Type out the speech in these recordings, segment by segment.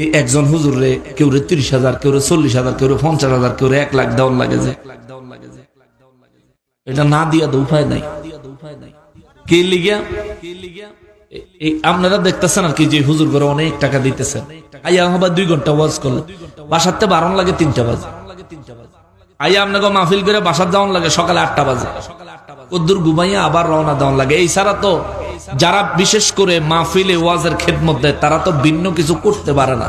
এই একজন হুজুর রে কেউ রে তিরিশ হাজার কেউ রে চল্লিশ হাজার কেউ রে পঞ্চাশ হাজার কেউ রে এক লাখ দেওয়ার লাগে যে। এটা না দিয়া তো উপায় নাই। কে লিগিয়া? আপনারা দেখতেছেন আর কি যে হুজুর করে অনেক টাকা দিতেছেন আইয়া আবার দুই ঘণ্টা ওয়াজ করল। বাসাতে বারণ লাগে তিনটা বাজে। আইয়া আপনাকে মাহফিল করে বাসার যাওয়ান লাগে সকালে আটটা বাজে। কদ্দুর ঘুমাইয়া আবার রওনা দেওয়ান লাগে। এই ছাড়া তো যারা বিশেষ করে মাহফিলে ওয়াজের খেদমত দেয়, তারা তো ভিন্ন কিছু করতে পারে না।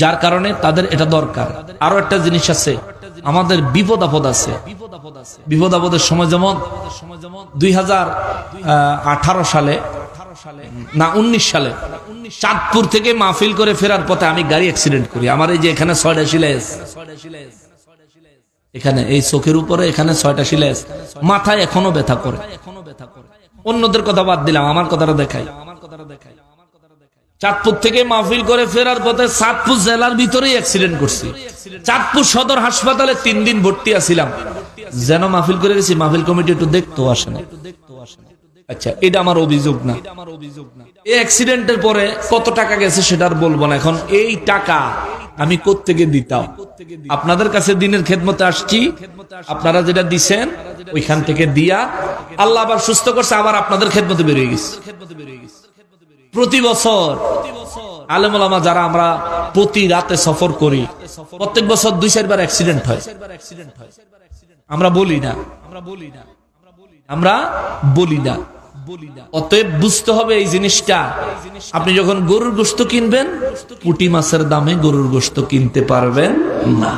যার কারণে তাদের এটা দরকার। আরও একটা জিনিস আছে, আমাদের বিপদ আপদ আছে। বিপদ আপদের সময় যেমন দুই হাজার আঠারো সালে, না, উনিশ সালে চাঁদপুর থেকে মাহফিল করে ফেরার পথে আমি গাড়ি অ্যাক্সিডেন্ট করি। আমার এই যে এখানে ছয়টা সিলাইস, এখানে এই চোখের উপরে এখানে ছয়টা সিলাইস, মাথায় এখনও ব্যথা করে এখনও ব্যথা করে। অন্যদের কথা বাদ দিলাম, আমার কথাটা দেখাই। আমার কথাটা দেখাই চাঁদপুর থেকে মাহফিল করে ফেরার পথে চাঁদপুর জেলার ভিতরেই অ্যাক্সিডেন্ট করছি। চাঁদপুর সদর হাসপাতালে তিন দিন ভর্তি আছিলাম। যেন মাহফিল করে গেছি, মাহফিল কমিটি একটু দেখতেও আসে না। আচ্ছা এটা আমার অভিযোগ না। এই অ্যাক্সিডেন্টের পরে কত টাকা গেছে সেটা বলব না। এখন এই টাকা আমি কোত্থেকে দিতাম? আপনাদের কাছে দিনের খেদমতে আসছি। আপনারা যেটা দিছেন, ওইখান থেকে দিয়া আল্লাহ আবার সুস্থ করছে, আবার আপনাদের খেদমতে বেরিয়ে গেছে। প্রতি বছর আলেমুলামা যারা আমরা প্রতি রাতে সফর করি, প্রত্যেক বছর দুই চারবার অ্যাক্সিডেন্ট হয়। আমরা বলি না। আমরা বলি না। আমরা বলি না। অতএব বুঝতে হবে এই জিনিসটা। আপনি যখন গরুর গোস্ত কিনবেন, পুটি মাছের দামে গরুর গোস্ত কিনতে পারবেন না।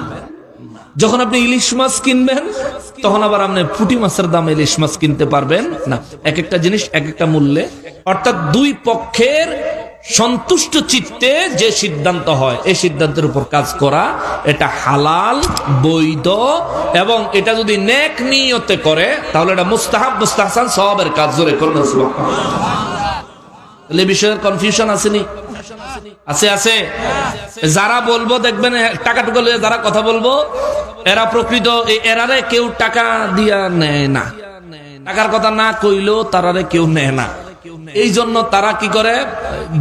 যখন আপনি ইলিশ মাছ কিনবেন, তখন আবার আপনি পুটি মাছের দামে ইলিশ মাছ কিনতে পারবেন না। এক একটা জিনিস এক একটা মূল্যে। অর্থাৎ দুই পক্ষের সন্তুষ্ট চিত্তে যে সিদ্ধান্ত হয়, এই সিদ্ধান্তের উপর কাজ করা, এটা হালাল, বৈধ, এবং এটা যদি নেক নিয়তে করে, তাহলে এটা মুস্তাহাব, মুস্তাহসান সবের কাজ জোরে বিষয়ের কনফিউশন আছে যারা বলব দেখবেন, টাকা যারা কথা বলব, এরা প্রকৃত কেউ টাকা দিয়া নেয় না। টাকার কথা না কইলেও তারারে কেউ নেয় না। এই জন্য তারা কি করে?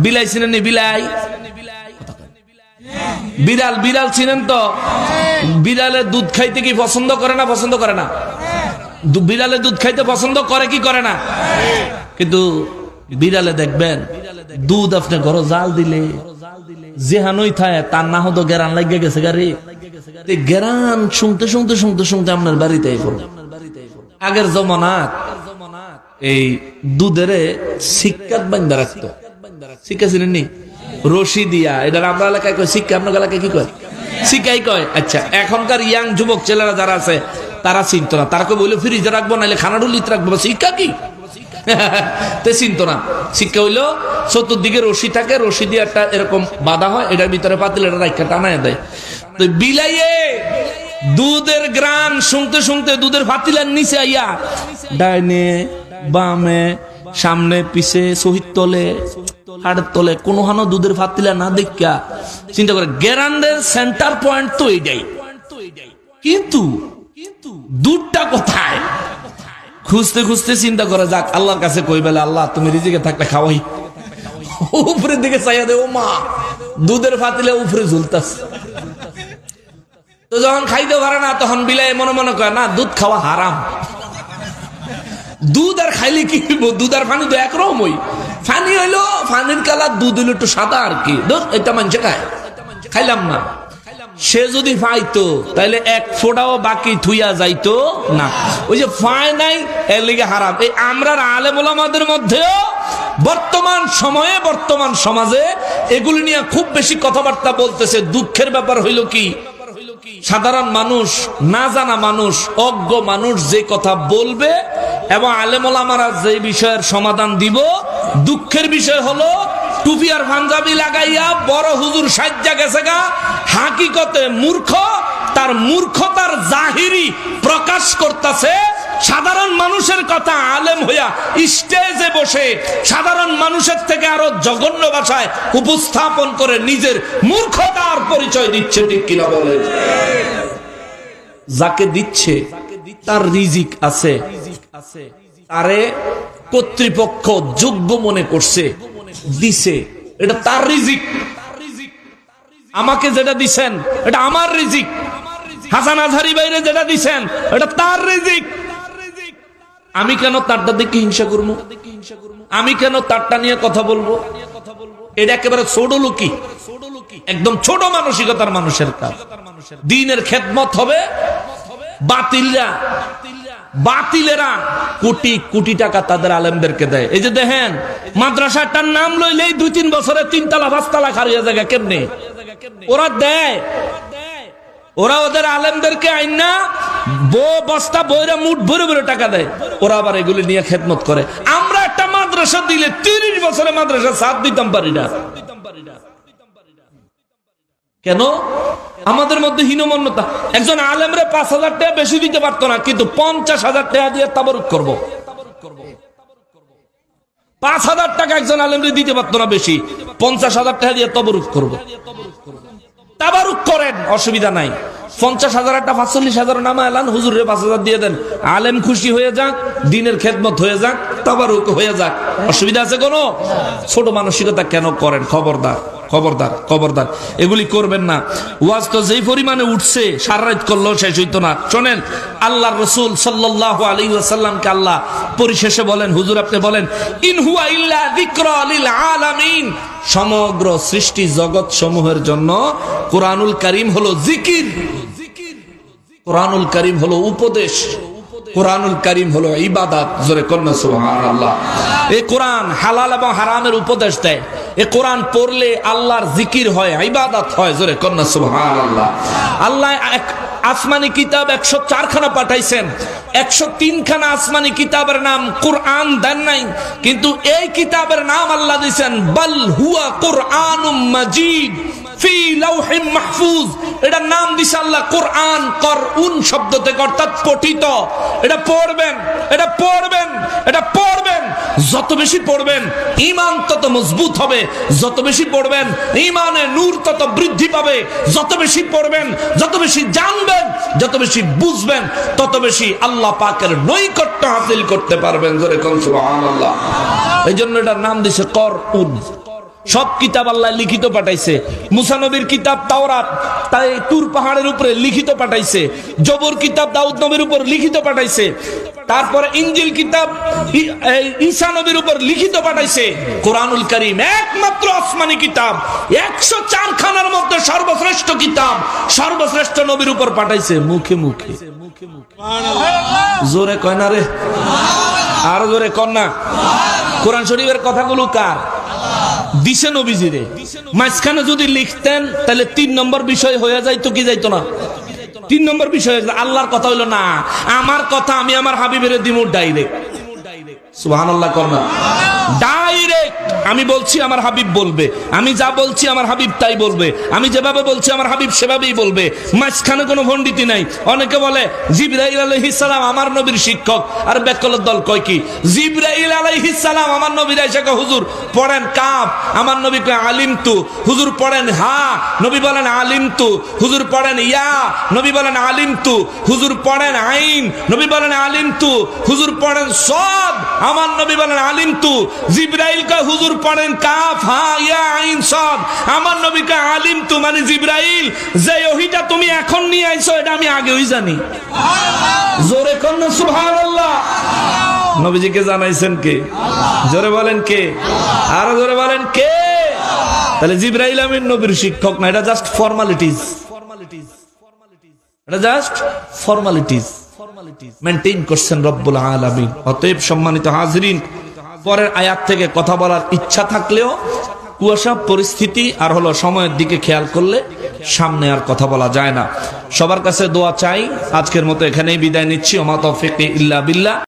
বিলাই চিনেন বিলাই? বিড়াল বিড়াল চিনেন তো। বিড়ালে দুধ খাইতে কি পছন্দ করে না পছন্দ করে না? বিড়ালে দুধ খাইতে পছন্দ করে কি করে না? কিন্তু বিড়ালে দেখবেন, দুধ আপনি ঘর জাল দিলে যেহানই থায়, তার না হতো গেরান লাগিয়ে গেছে গাড়ি। গেরান শুনতে শুনতে শুনতে শুনতে আপনার বাড়িতে আগের জমানাত এই দুধের শিক্ষাত বান্ধা রাখতো। শিক্ষা ছিলেন নি? রশি দিয়া এটা আমরা এলাকায় কয়? শিক্ষা আপনার এলাকায় কি কয়? শিক্ষাই কয়। আচ্ছা এখনকার ইয়াং যুবক ছেলেরা যারা আছে, তারা চিনত না। তারা বলল ফ্রিজে রাখব নাহলে খানারও লিত রাখব। শিক্ষা কি? তে চিনত না। শিক্ষা হইল, চতুর্দিকে রশি থাকে রশি দিয়ে একটা এরকম বাধা হয়, এটার ভিতরে পাতিল, এটা রাখা টানায় দেয়। তো বিলাইয়ে দুধের গ্রান শুনতে শুনতে দুধের ফাতিলার নিচে আইয়া ডাইনে বামে, সামনে, পিছে, শহীদ তলে হাড়ের তলে কোনো হানো দুধের ফাতিলা না দেখা চিন্তা করে, গ্যারান্ডের সেন্টার পয়েন্ট তো এইটাই। কিন্তু দুধটা কোথায়? খুঁজতে খুঁজতে চিন্তা করে যাক, আল্লাহর কাছে কই বেলে, আল্লাহ, তুমি রিজিকে থাকলে খাওয়াই। উপরের দিকে চাইয়া দে, ও মা, দুধের ফাতিলে উপরে ঝুলতাস তো যখন খাইতে পারে না, তখন বিলাই মনে মনে করে না, দুধ খাওয়া হারাম। দুধ আর খাইলে কি? দুধ আর পানি তো একরকম ওই ফানি হইল ফানির কালার দুধ হইল একটু সাদা আর কি। এটা মানুষে খায়। খাইলাম না। সে যদি ফাইতো তাহলে এক ফোটাও বাকি থুইয়া যাইতো না। ওই যে ফায় নাই, এর লিগে হারাম। এই আমরা আলেমুল আমাদের মধ্যেও বর্তমান সময়ে, বর্তমান সমাজে এগুলি নিয়ে খুব বেশি কথাবার্তা বলতেছে। দুঃখের ব্যাপার হইল কি? সাধারণ মানুষ, না জানা মানুষ, অজ্ঞ মানুষ যে কথা বলবে এবং আলেমারা যে বিষয়ের সমাধান দিব, দুঃখের বিষয় হলো, টুপি আর পাঞ্জাবি লাগাইয়া বড় হুজুর সাজ্জা গেছে গা, হাকিকতে মূর্খ, তার মূর্খতার জাহিরি প্রকাশ করতেছে সাধারণ মানুষের কথা আলেম হইয়া স্টেজে বসে সাধারণ মানুষের থেকে আরও জঘন্য ভাষায় উপস্থাপন করে নিজের মূর্খতার পরিচয় দিচ্ছে, ঠিক কিনা বলে যাকে দিচ্ছে, তার রিজিক আছে। তারে কর্তৃপক্ষ যোগ্য মনে করছে, দিছে। এটা তার রিজিক। আমাকে যেটা দিছেন, এটা আমার রিজিক। হাসান আজহারি বাইরে যেটা দিছেন, এটা তার রিজিক। আমি কেন তারটা দেখে হিংসা করব? আমি কেন তারটা নিয়ে কথা বলব? এটা একেবারে ছোট লোকি একদম ছোট মানসিকতার মানুষের কাজ। দিনের খেদমত হবে বাতিলরা। বাতিলেরা কোটি কোটি টাকা তাদের আলেমদেরকে দেয়। এই যে দেখেন মাদ্রাসাটার নাম লইলেই দুই তিন বছরে তিনতলা পাঁচতলা খারিয়া জায়গা কেমনে? ওরা দেয়। ওরা ওদের আলেমদেরকে আইনা বো বস্তা বইরা মুঠ ভরে ভরে টাকা দেয়। ওরা আবার এগুলি নিয়ে খেদমত করে। আমরা একটা মাদ্রাসা দিলে তিরিশ বছরে মাদ্রাসা সাথ দিতাম পারি না। কেন? আমাদের মধ্যে হীনমন্যতা। একজন আলেমরে পাঁচ হাজার টাকা বেশি দিতে পারতো না, কিন্তু পঞ্চাশ হাজার টাকা দিয়ে তাবারুক করব। পাঁচ হাজার টাকা একজন আলেমরে দিতে পারতো না বেশি, পঞ্চাশ হাজার টাকা দিয়ে তবরুক করব। তাবারুক করেন, অসুবিধা নাই। পঞ্চাশ হাজার, একটা পাঁচচল্লিশ হাজার নামা এলান, হুজুরের পাঁচ হাজার দিয়ে দেন। আলেম খুশি হয়ে যাক, দিনের খেদমত হয়ে যাক, তাবারুক হয়ে যাক। অসুবিধা আছে কোনো? ছোট মানসিকতা কেন করেন? খবরদার। খবরদার খবরদার। এগুলি করবেন না। ওয়াজ তো যেই পরিমাণে উঠছে, সারা রাত করলেও শেষ হইতো না। শোনেন আল্লাহ রসুল সাল্লাহ আলী ওয়াসাল্লামকে আল্লাহ পরিশেষে বলেন, হুজুর আপনি বলেন ইনহুয়া ইল্লা যিকরা আলামিন। সমগ্র সৃষ্টি জগৎ সমূহের জন্য কোরআনুল করিম হলো জিকির কোরআনুল করিম হলো উপদেশ। কোরআনুল করিম হলো ইবাদত। জোরে কন্যা সুবহানাল্লাহ। এই কোরআন হালাল এবং হারামের উপদেশ দেয়। এই কোরআন পড়লে আল্লাহর জিকির হয়, ইবাদত হয়, জোরে কন্যা সুবহানাল্লাহ। আল্লাহ এক আসমানি কিতাব একশো চারখানা পাঠাইছেন। একশো তিনখানা আসমানি কিতাবের নাম কোরআন দেন নাই, কিন্তু এই কিতাবের নাম আল্লাহ দিয়েছেন, বল হুয়া কোরআন মাজিদ। যত বেশি পড়বেন যত বেশি নূর তত বৃদ্ধি পাবে। যত বেশি পড়বেন, যত বেশি জানবেন, যত বেশি বুঝবেন, তত বেশি আল্লাহ পাকের নৈকট্য হাসিল করতে পারবেন। এই জন্য এটার নাম দিছে কর উন। সব কিতাব আল্লাহ লিখিত পাঠাইছে। মুসানবীর কিতাব তাওরাত, তাই তুর পাহাড়ের উপরে লিখিত পাঠাইছে। জবর কিতাব দাউদ নবীর উপর লিখিত পাঠাইছে। তারপরে ইঞ্জিল কিতাব ই- এই ঈসা নবীর উপর লিখিত পাঠাইছে। কোরআনুল করিম একমাত্র আসমানি কিতাব, একশো চার খানার মধ্যে সর্বশ্রেষ্ঠ কিতাব, সর্বশ্রেষ্ঠ নবীর উপর পাঠাইছে। মুখে মুখে। জোরে কয় না রে? আরও জোরে কন্যা কোরআন শরীফের কথাগুলো কার? দিছে নবীজিরে। মাঝখানে যদি লিখতেন, তাহলে তিন নম্বর বিষয় হয়ে যাইতো কি যাইতো না? তিন নম্বর বিষয় আল্লাহর কথা হইল না, আমার কথা আমি আমার হাবিবের দিমুর ডাইরেক্ট সুহান আল্লাহ ডাইরেক্ট আমি বলছি আমার হাবিব বলবে। আমি যা বলছি আমার হাবিব তাই বলবে। আমি যেভাবে বলছি আমার হাবিব সেভাবেই বলবে। মাঝখানে কোনো পণ্ডিতি নাই। অনেকে বলে, জিব্রাইল আলাইহিস সালাম আমার নবীর শিক্ষক। আর বেকলের দল কয় কি? জিব্রাইল আলাইহিস সালাম আমার নবীর এসে হুজুর, পড়েন কাপ আমার নবী কয় আলিম তু হুজুর পড়েন হা। নবী বলেন আলিম তু হুজুর পড়েন ইয়া। নবী বলেন আলিম তু হুজুর পড়েন আইন। নবী বলেন আলিম তু হুজুর পড়েন সব। আমার নবী বলেন আলিম তু জিব্রাইল কয়, হুজুর পড়েন, কাফ, হা, ইয়া, আইন সদ আমার নবী কয় আলিম তু মানে জিব্রাইল, যে ওহিটা তুমি এখন নিয়ে আইছো, এটা আমি আগেই জানি। জোরে কন্যা সুবহানাল্লাহ। নবীজিকে জানাইছেন কে? জোরে বলেন কে? আরও জোরে বলেন কে? তাহলে জিব্রাইল আমিন নবীর শিক্ষক না, এটা জাস্ট ফর্মালিটিস এটা জাস্ট ফর্মালিটিস মেনটেন করছেন রব্বুল আলামিন। অতএব সম্মানিত হাজরিন পরের আয়াত থেকে কথা বলার ইচ্ছা থাকলেও কুয়াশা পরিস্থিতি আর হলো সময়ের দিকে খেয়াল করলে সামনে আর কথা বলা যায় না। সবার কাছে দোয়া চাই। আজকের মতো এখানেই বিদায় নিচ্ছি। ওমা তৌফিক ইল্লা বিল্লাহ।